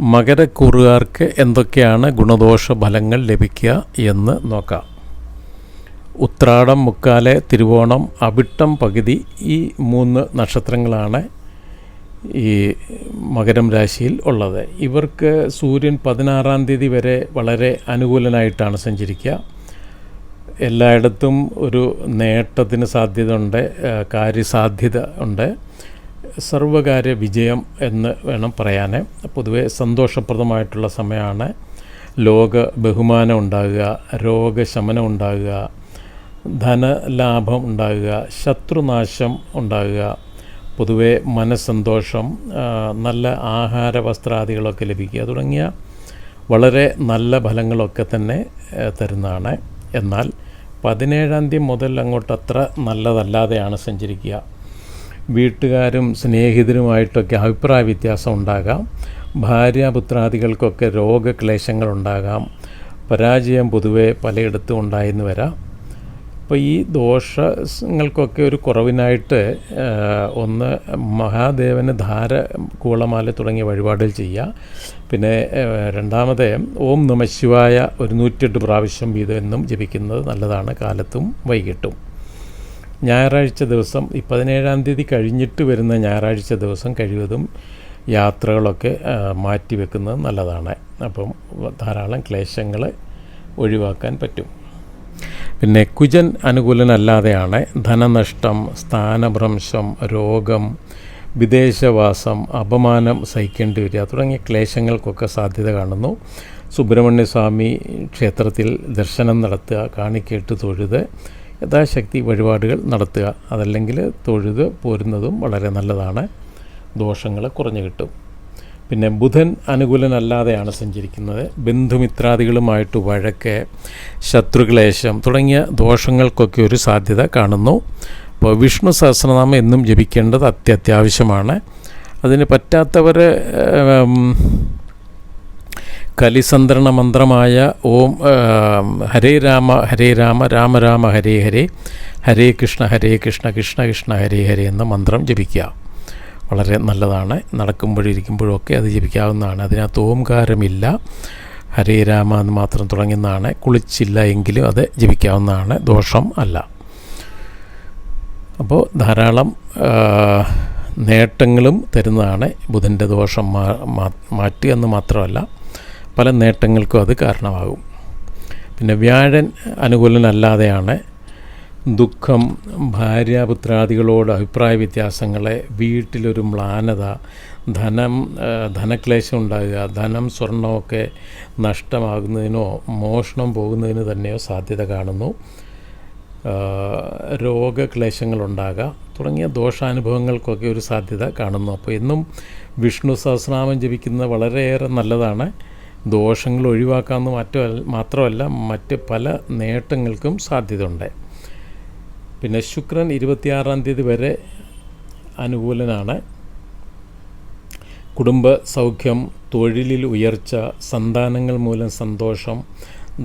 മകരക്കൂറുകാർക്ക് എന്തൊക്കെയാണ് ഗുണദോഷ ഫലങ്ങൾ ലഭിക്കുക എന്ന് നോക്കാം. ഉത്രാടം മുക്കാലെ തിരുവോണം അവിട്ടം പകുതി ഈ മൂന്ന് നക്ഷത്രങ്ങളാണ് ഈ മകരം രാശിയിൽ ഉള്ളത്. ഇവർക്ക് സൂര്യൻ പതിനാറാം തീയതി വരെ വളരെ അനുകൂലനായിട്ടാണ് സഞ്ചരിക്കുക. എല്ലായിടത്തും ഒരു നേട്ടത്തിന് സാധ്യത ഉണ്ട് കാര്യസാധ്യത ഉണ്ട്. സർവകാര്യ വിജയം എന്ന് വേണം പറയാൻ പൊതുവെ സന്തോഷപ്രദമായിട്ടുള്ള സമയമാണ് ലോക ബഹുമാനം ഉണ്ടാകുക രോഗശമനം ഉണ്ടാകുക ധനലാഭം ഉണ്ടാകുക ശത്രുനാശം ഉണ്ടാകുക പൊതുവെ മനസ്സന്തോഷം നല്ല ആഹാര വസ്ത്രാദികളൊക്കെ ലഭിക്കുക തുടങ്ങിയ വളരെ നല്ല ഫലങ്ങളൊക്കെ തന്നെ തരുന്നതാണ്. എന്നാൽ പതിനേഴാം തീയതി മുതൽ അങ്ങോട്ട് അത്ര നല്ലതല്ലാതെയാണ് സഞ്ചരിക്കുക. വീട്ടുകാരും സ്നേഹിതരുമായിട്ടൊക്കെ അഭിപ്രായ വ്യത്യാസം ഉണ്ടാകാം. ഭാര്യാപുത്രാദികൾക്കൊക്കെ രോഗക്ലേശങ്ങൾ ഉണ്ടാകാം പരാജയം പൊതുവെ പലയിടത്തും ഉണ്ടായെന്ന് വരാം. അപ്പോൾ ഈ ദോഷങ്ങൾക്കൊക്കെ ഒരു കുറവിനായിട്ട് ഒന്ന് മഹാദേവന് ധാര കൂളമാല തുടങ്ങിയ വഴിപാടുകൾ ചെയ്യുക. പിന്നെ രണ്ടാമത് ഓം നമശിവായ ഒരു നൂറ്റെട്ട് പ്രാവശ്യം വീതം എന്നും ജപിക്കുന്നത് നല്ലതാണ്. കാലത്തും വൈകിട്ടും. ഞായറാഴ്ച ദിവസം ഈ പതിനേഴാം തീയതി കഴിഞ്ഞിട്ട് വരുന്ന ഞായറാഴ്ച ദിവസം കഴിവതും യാത്രകളൊക്കെ മാറ്റി വെക്കുന്നത് നല്ലതാണ്. അപ്പം ധാരാളം ക്ലേശങ്ങൾ ഒഴിവാക്കാൻ പറ്റും. പിന്നെ കുജൻ അനുകൂലനല്ലാതെയാണ് ധനനഷ്ടം സ്ഥാനഭ്രംശം രോഗം വിദേശവാസം അപമാനം സഹിക്കേണ്ടി വരിക തുടങ്ങിയ ക്ലേശങ്ങൾക്കൊക്കെ സാധ്യത കാണുന്നു. സുബ്രഹ്മണ്യ സ്വാമി ക്ഷേത്രത്തിൽ ദർശനം നടത്തുക കാണിക്കേട്ട് തൊഴുത് യഥാശക്തി വഴിപാടുകൾ നടത്തുക. അതല്ലെങ്കിൽ തൊഴുത് പോരുന്നതും വളരെ നല്ലതാണ്. ദോഷങ്ങൾ കുറഞ്ഞു കിട്ടും. പിന്നെ ബുധൻ അനുകൂലനല്ലാതെയാണ് സഞ്ചരിക്കുന്നത്. ബന്ധുമിത്രാദികളുമായിട്ട് വഴക്ക് ശത്രുക്ലേശം തുടങ്ങിയ ദോഷങ്ങൾക്കൊക്കെ ഒരു സാധ്യത കാണുന്നു. അപ്പോൾ വിഷ്ണു സഹസ്രനാമം എന്നും ജപിക്കേണ്ടത് അത്യത്യാവശ്യമാണ്. അതിന് പറ്റാത്തവർ കലിസന്ത്രണ മന്ത്രമായ ഓം ഹരേ രാമ ഹരേ രാമ രാമ രാമ ഹരേ ഹരേ ഹരേ കൃഷ്ണ ഹരേ കൃഷ്ണ കൃഷ്ണ കൃഷ്ണ ഹരേ ഹരേ എന്ന മന്ത്രം ജപിക്കുക. വളരെ നല്ലതാണ്. നടക്കുമ്പോഴും ഇരിക്കുമ്പോഴും ഒക്കെ അത് ജപിക്കാവുന്നതാണ്. അതിനകത്ത് ഓംകാരമില്ല. ഹരേ രാമ എന്ന് മാത്രം തുടങ്ങുന്നതാണ്. കുളിച്ചില്ല എങ്കിലും അത് ജപിക്കാവുന്നതാണ്. ദോഷം അല്ല. അപ്പോൾ ധാരാളം നേട്ടങ്ങളും തരുന്നതാണ് ബുധന്റെ ദോഷം മാറ്റുക എന്ന് മാത്രമല്ല. പല നേട്ടങ്ങൾക്കും അത് കാരണമാകും. പിന്നെ വ്യാഴൻ അനുകൂലനല്ലാതെയാണ് ദുഃഖം ഭാര്യാപുത്രാദികളോട് അഭിപ്രായ വ്യത്യാസങ്ങളെ വീട്ടിലൊരു മ്ലാനത ധനം ധനക്ലേശം ഉണ്ടാകുക ധനം സ്വർണമൊക്കെ നഷ്ടമാകുന്നതിനോ മോഷണം പോകുന്നതിന് തന്നെയോ സാധ്യത കാണുന്നു. രോഗക്ലേശങ്ങളുണ്ടാകാം. തുടങ്ങിയ ദോഷാനുഭവങ്ങൾക്കൊക്കെ ഒരു സാധ്യത കാണുന്നു. അപ്പോൾ എന്നും വിഷ്ണു സഹസ്രനാമം ജപിക്കുന്നത് വളരെയേറെ നല്ലതാണ്. ദോഷങ്ങൾ ഒഴിവാക്കാമെന്ന് മറ്റു മാത്രമല്ല മറ്റ് പല നേട്ടങ്ങൾക്കും സാധ്യതയുണ്ട്. പിന്നെ ശുക്രൻ ഇരുപത്തിയാറാം തീയതി വരെ അനുകൂലനാണ്. കുടുംബ സൗഖ്യം തൊഴിലിൽ ഉയർച്ച സന്താനങ്ങൾ മൂലം സന്തോഷം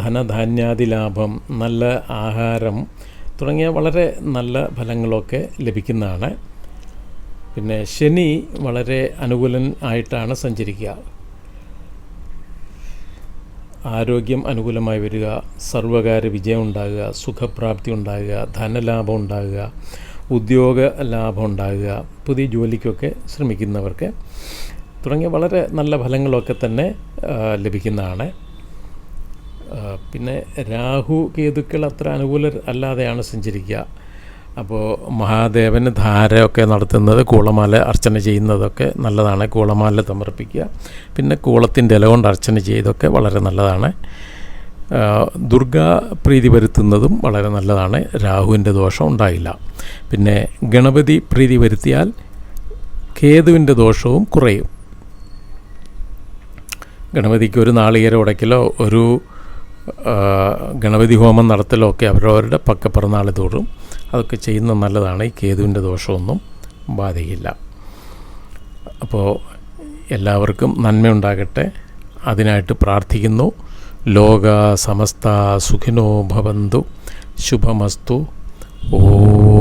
ധനധാന്യാദി ലാഭം നല്ല ആഹാരം തുടങ്ങിയ വളരെ നല്ല ഫലങ്ങളൊക്കെ ലഭിക്കുന്നതാണ്. പിന്നെ ശനി വളരെ അനുകൂലൻ ആയിട്ടാണ് സഞ്ചരിക്കുക. ആരോഗ്യം അനുകൂലമായി വരിക സർവകാര്യ വിജയം ഉണ്ടാകുക സുഖപ്രാപ്തി ഉണ്ടാകുക ധനലാഭം ഉണ്ടാകുക ഉദ്യോഗ ലാഭം ഉണ്ടാകുക പുതിയ ജോലിക്കൊക്കെ ശ്രമിക്കുന്നവർക്ക് തുടങ്ങിയ വളരെ നല്ല ഫലങ്ങളൊക്കെ തന്നെ ലഭിക്കുന്നതാണ്. പിന്നെ രാഹു കേതുക്കൾ അത്ര അനുകൂല അല്ലാതെയാണ് സഞ്ചരിക്കുക. അപ്പോൾ മഹാദേവന് ധാരയൊക്കെ നടത്തുന്നത് കൂളമാല അർച്ചന ചെയ്യുന്നതൊക്കെ നല്ലതാണ്. കൂളമാല സമർപ്പിക്കുക. പിന്നെ കൂളത്തിന്റെ ഇല കൊണ്ട് അർച്ചന ചെയ്തൊക്കെ വളരെ നല്ലതാണ്. ദുർഗാ പ്രീതി വരുത്തുന്നതും വളരെ നല്ലതാണ്. രാഹുവിന്റെ ദോഷം ഉണ്ടായില്ല. പിന്നെ ഗണപതി പ്രീതി വരുത്തിയാൽ കേതുവിന്റെ ദോഷവും കുറയും. ഗണപതിക്ക് ഒരു നാളികേരം ഉടയ്ക്കലോ ഒരു ഗണപതി ഹോമം നടത്തലൊക്കെ അവരവരുടെ പക്കപ്പിറന്നാൾ തോറും അതൊക്കെ ചെയ്യുന്നത് നല്ലതാണ്. ഈ കേതുവിന്റെ ദോഷമൊന്നും ബാധിക്കില്ല. അപ്പോൾ എല്ലാവർക്കും നന്മയുണ്ടാകട്ടെ. അതിനായിട്ട് പ്രാർത്ഥിക്കുന്നു. ലോക സമസ്ത സുഖിനോ ഭവന്തു. ശുഭമസ്തു. ഓ